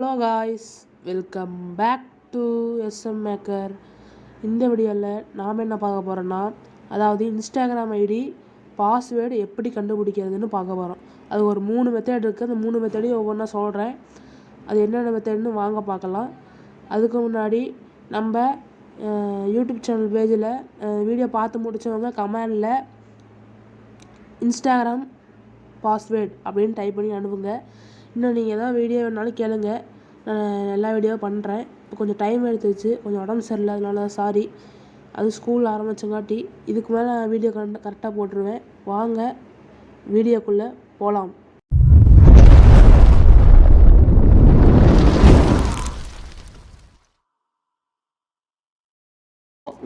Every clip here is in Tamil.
Hello guys welcome back to SM maker இந்த வீடியோவில் நாம் என்ன பார்க்க போகிறோன்னா அதாவது இன்ஸ்டாகிராம் ஐடி பாஸ்வேர்டு எப்படி கண்டுபிடிக்கிறதுன்னு பார்க்க போகிறோம் அது ஒரு மூணு மெத்தட் இருக்குது அந்த மூணு மெத்தடையும் ஒவ்வொன்றா சொல்கிறேன் அது என்னென்ன மெத்தட்னு வாங்க பார்க்கலாம். அதுக்கு முன்னாடி நம்ம யூடியூப் சேனல் பேஜில் வீடியோ பார்த்து முடித்தவங்க கமெண்டில் இன்ஸ்டாகிராம் பாஸ்வேர்ட் அப்படின்னு டைப் பண்ணி அனுப்புங்க. இன்னும் நீங்கள் எதாவது வீடியோ வேணாலும் கேளுங்க. நான் எல்லா வீடியோவும் பண்ணுறேன் இப்போ கொஞ்சம் டைம் எடுத்துச்சு கொஞ்சம் உடம்பு சரியில்லை அதனால தான் சாரி அது ஸ்கூல் ஆரம்பிச்சங்காட்டி இதுக்கு மேலே வீடியோ கரெக்ட் கரெக்டாக போட்டுருவேன். வாங்க வீடியோக்குள்ளே போகலாம்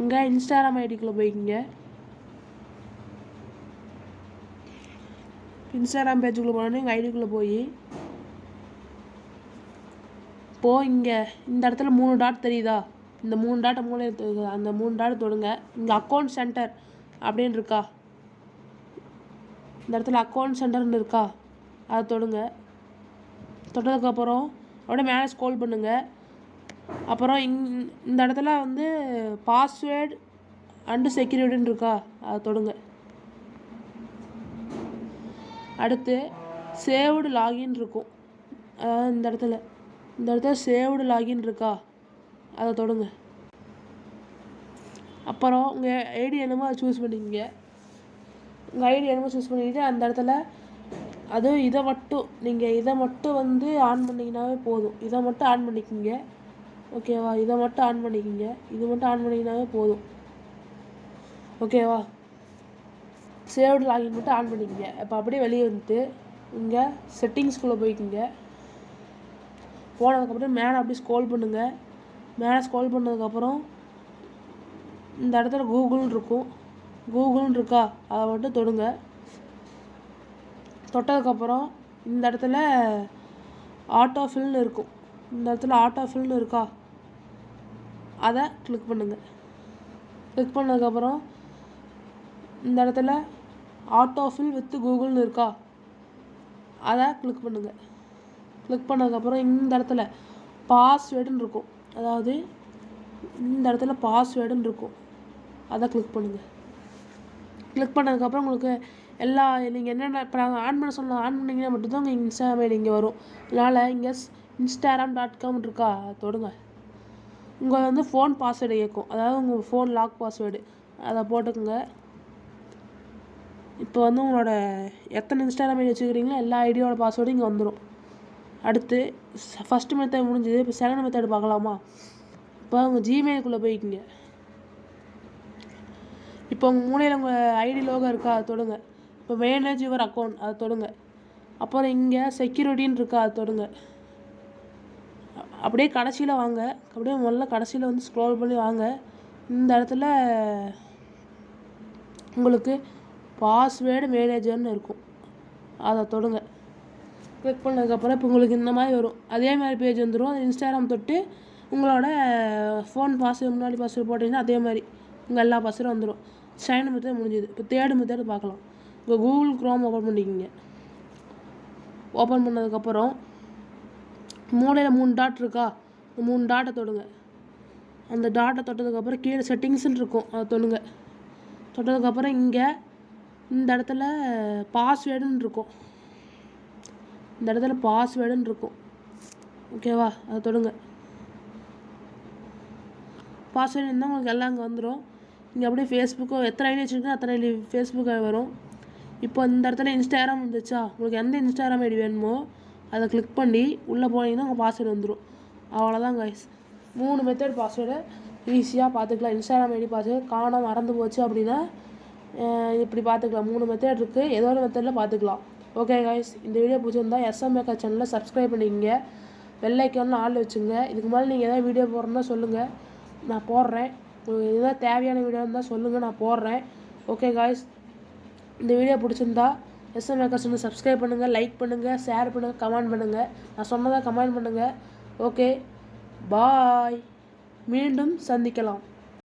இங்கே இன்ஸ்டாகிராம் ஐடிக்குள்ளே போய்க்கிங்க. இன்ஸ்டாகிராம் பேஜுக்குள்ளே போனோன்னே எங்கள் ஐடிக்குள்ளே போய் இப்போ இங்கே இந்த இடத்துல மூணு டாட் தெரியுதா? இந்த மூணு டாட்டை மூணு அந்த மூணு டாட் தொடுங்க. இங்கே அக்கௌண்ட் சென்டர் அப்படின்னு இருக்கா? இந்த இடத்துல அக்கௌண்ட் சென்டர்னு இருக்கா? அதை தொடுங்க. தொட்டதுக்கப்புறம் அப்படியே மேலே ஸ்க்ரோல் பண்ணுங்க. அப்புறம் இங் இந்த இடத்துல வந்து பாஸ்வேர்டு அண்டு செக்யூரிட்டின்னு இருக்கா? அதை தொடுங்க. அடுத்து சேவ்டு லாகின் இருக்கும். அதாவது இந்த இடத்துல. இந்த இடத்துல சேவ்டு லாகின் இருக்கா? அதை தொடுங்க. அப்புறம் உங்கள் ஐடி என்னமோ அதை சூஸ் பண்ணிக்கங்க. உங்கள் ஐடி என்னமோ சூஸ் பண்ணிக்கிட்டு அந்த இடத்துல அதுவும் இதை மட்டும் நீங்கள் இதை மட்டும் வந்து ஆன் பண்ணிங்கனாவே போதும். இதை மட்டும் ஆன் பண்ணிக்கிங்க. ஓகேவா இதை மட்டும் ஆன் பண்ணிக்கிங்க. இது மட்டும் ஆன் பண்ணிங்கனாவே போதும். ஓகேவா சேவ்டு லாகின் மட்டும் ஆன் பண்ணிக்கோங்க. இப்போ அப்படியே வெளியே வந்துட்டு இங்கே செட்டிங்ஸ்குள்ளே போய்க்கிங்க. போனதுக்கப்புறம் மேலே அப்படியே ஸ்க்ரோல் பண்ணுங்கள் மேலே ஸ்க்ரோல் பண்ணதுக்கப்புறம் இந்த இடத்துல கூகுள்னு இருக்கும். கூகுள்னு இருக்கா? அதை மட்டும் தொடுங்க. தொட்டதுக்கப்புறம் இந்த இடத்துல ஆட்டோ ஃபில்னு இருக்கும். இந்த இடத்துல ஆட்டோ ஃபில்னு இருக்கா? அதை கிளிக் பண்ணுங்கள் கிளிக் பண்ணதுக்கப்புறம் இந்த இடத்துல ஆட்டோ ஃபில் வித் கூகுள்னு இருக்கா? அதை கிளிக் பண்ணுங்கள் கிளிக் பண்ணதுக்கப்புறம் இந்த இடத்துல பாஸ்வேர்டுன்னு இருக்கும். அதாவது இந்த இடத்துல பாஸ்வேர்டுன்னு இருக்கும். அதை கிளிக் பண்ணுங்கள் கிளிக் பண்ணதுக்கப்புறம் உங்களுக்கு எல்லா நீங்கள் என்னென்ன இப்போ நாங்கள் ஆன் பண்ண சொன்ன ஆன் பண்ணிங்கன்னா மட்டும்தான் உங்கள் இன்ஸ்டாகிராம் ஐடி இங்கே வரும். அதனால் இங்கே இன்ஸ்டாகிராம் டாட் காம் இருக்கா? தொடுங்க. உங்கள் வந்து ஃபோன் பாஸ்வேர்டு கேட்கும் அதாவது உங்கள் ஃபோன் லாக் பாஸ்வேர்டு அதை போட்டுக்கோங்க. இப்போ வந்து உங்களோட எத்தனை இன்ஸ்டாகிராம் ஐடி வச்சுக்கிறீங்களோ எல்லா ஐடியோட பாஸ்வேர்டும் இங்கே வந்துடும் அடுத்து ஃபஸ்ட்டு மெத்தட் முடிஞ்சது இப்போ செகண்ட் மெத்தட் பார்க்கலாமா? இப்போ உங்கள் ஜிமெயிலுக்குள்ளே போய்க்கிங்க. இப்போ உங்கள் மூலையில் உங்கள் ஐடி லோகோ இருக்கா அதை தொடுங்க. இப்போ மேனேஜ் யுவர் அக்கௌண்ட் அதை தொடுங்க. அப்புறம் இங்கே செக்யூரிட்டின்னு இருக்கா அதை தொடுங்க. அப்படியே கடைசியில் வாங்க. அப்படியே முதல்ல கடைசியில் வந்து ஸ்க்ரோல் பண்ணி வாங்க. இந்த இடத்துல உங்களுக்கு பாஸ்வேர்டு மேனேஜர்னு இருக்கும். அதை தொடுங்க. கிளிக் பண்ணதுக்கப்புறம் இப்போ உங்களுக்கு இந்த மாதிரி வரும். அதே மாதிரி பேஜ் வந்துடும் அது இன்ஸ்டாகிராம் தொட்டு உங்களோட ஃபோன் பாஸ்வேர்டு முன்னாடி பாஸ்வேர்டு போட்டிங்கன்னா அதே மாதிரி உங்கள் எல்லா பாஸ்வேர்டும் வந்துடும் சைன் மெத்தட் முடிஞ்சுது. இப்போ தேர்டு மெத்தட் பார்க்கலாம். இப்போ கூகுள் க்ரோம் ஓப்பன் பண்ணிக்கிங்க. ஓப்பன் பண்ணதுக்கப்புறம் மூலையில் மூணு டாட் இருக்கா? மூணு டாட்டை தொடுங்க. அந்த டாட்டை தொட்டதுக்கப்புறம் கீழே செட்டிங்ஸ்னு இருக்கும். அதை தொடுங்க. தொட்டதுக்கப்புறம் இங்கே இந்த இடத்துல பாஸ்வேர்டுன்னு இருக்கும். இந்த இடத்துல பாஸ்வேர்டுன்னு இருக்கும். ஓகேவா அதை தொடுங்க. பாஸ்வேர்டு இருந்தால் உங்களுக்கு எல்லாம் அங்கே வந்துடும் இங்கே அப்படியே ஃபேஸ்புக்கோ எத்தனை ஐடி வச்சுருக்கோ அத்தனை ஐடி ஃபேஸ்புக் வரும். இப்போ இந்த இடத்துல இன்ஸ்டாகிராம் வந்துச்சா உங்களுக்கு எந்த இன்ஸ்டாகிராம் ஐடி வேணுமோ அதை கிளிக் பண்ணி உள்ளே போனீங்கன்னா உங்கள் பாஸ்வேர்டு வந்துடும் அவ்வளோதான் கைஸ் மூணு மெத்தட் பாஸ்வேர்டை ஈஸியாக பார்த்துக்கலாம். இன்ஸ்டாகிராம் ஐடி பாஸ்வேர்டு காணாமல் மறந்து போச்சு அப்படின்னா இப்படி பார்த்துக்கலாம். மூணு மெத்தட் இருக்குது ஏதோ ஒரு மெத்தடில் பார்த்துக்கலாம். ஓகே காய்ஸ் இந்த வீடியோ பிடிச்சிருந்தா எஸ்எம் மேக்கர் சேனலை சப்ஸ்கிரைப் பண்ணிக்கங்க. பெல் ஆள் வச்சுங்க. இதுக்கு மேலே நீங்கள் எதாவது வீடியோ போடுறோன்னா சொல்லுங்கள் நான் போடுறேன். உங்களுக்கு எதாவது தேவையான வீடியோ இருந்தால் சொல்லுங்கள் நான் போடுறேன். ஓகே காய்ஸ் இந்த வீடியோ பிடிச்சிருந்தா எஸ்எம் மேக்கர் சேனல் சப்ஸ்கிரைப் பண்ணுங்கள் லைக் பண்ணுங்கள் ஷேர் பண்ணுங்கள் கமெண்ட் பண்ணுங்கள் நான் சொன்னதை கமெண்ட் பண்ணுங்கள் ஓகே பாய் மீண்டும் சந்திக்கலாம்.